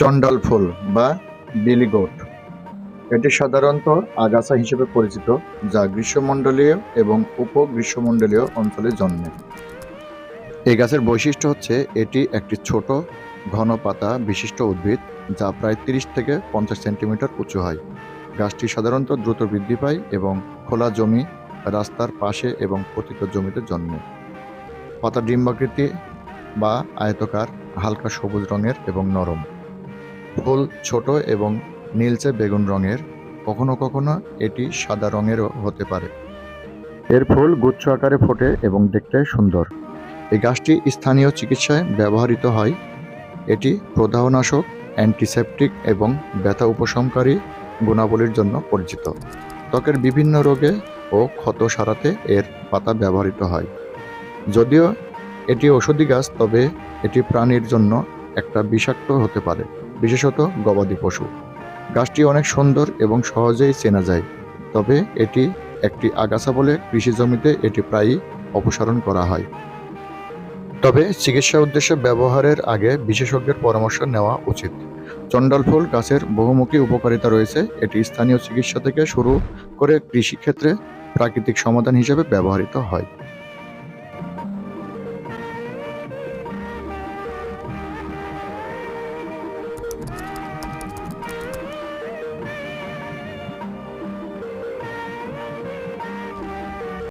চণ্ডাল ফুল বা বিলিগোট এটি সাধারণত আগাছা হিসেবে পরিচিত, যা গ্রীষ্মমণ্ডলীয় এবং উপগ্রীষ্মমণ্ডলীয় অঞ্চলে জন্মে। এই গাছের বৈশিষ্ট্য হচ্ছে, এটি একটি ছোট, ঘন পাতা বিশিষ্ট উদ্ভিদ, যা প্রায় তিরিশ থেকে পঞ্চাশ সেন্টিমিটার উঁচু হয়। গাছটি সাধারণত দ্রুত বৃদ্ধি পায় এবং খোলা জমি, রাস্তার পাশে এবং পতিত জমিতে জন্মে। পাতা ডিম্বাকৃতি বা আয়তকার, হালকা সবুজ রঙের এবং নরম। ফুল ছোট এবং নীলচে বেগুন রঙের, কখনো কখনো এটি সাদা রঙেরও হতে পারে। এর ফুল গুচ্ছ আকারে ফোটে এবং দেখতে সুন্দর। এই গাছটি স্থানীয় চিকিৎসায় ব্যবহৃত হয়। এটি প্রদাহনাশক, অ্যান্টিসেপটিক এবং ব্যথা উপশমকারী গুণাবলীর জন্য পরিচিত। ত্বকের বিভিন্ন রোগে ও ক্ষত সারাতে এর পাতা ব্যবহৃত হয়। যদিও এটি ওষুধি গাছ, তবে এটি প্রাণীর জন্য একটা বিষাক্ত হতে পারে, বিশেষত গবাদি পশু। গাছটি অনেক সুন্দর এবং সহজেই চেনা যায়, তবে এটি একটি আগাছা বলে কৃষি জমিতে এটি প্রায়ই অপসারণ করা হয়। তবে চিকিৎসা উদ্দেশ্যে ব্যবহারের আগে বিশেষজ্ঞের পরামর্শ নেওয়া উচিত। চণ্ডাল ফুল গাছের বহুমুখী উপকারিতা রয়েছে, এটি স্থানীয় চিকিৎসা থেকে শুরু করে কৃষিক্ষেত্রে প্রাকৃতিক সমাধান হিসেবে ব্যবহৃত হয়।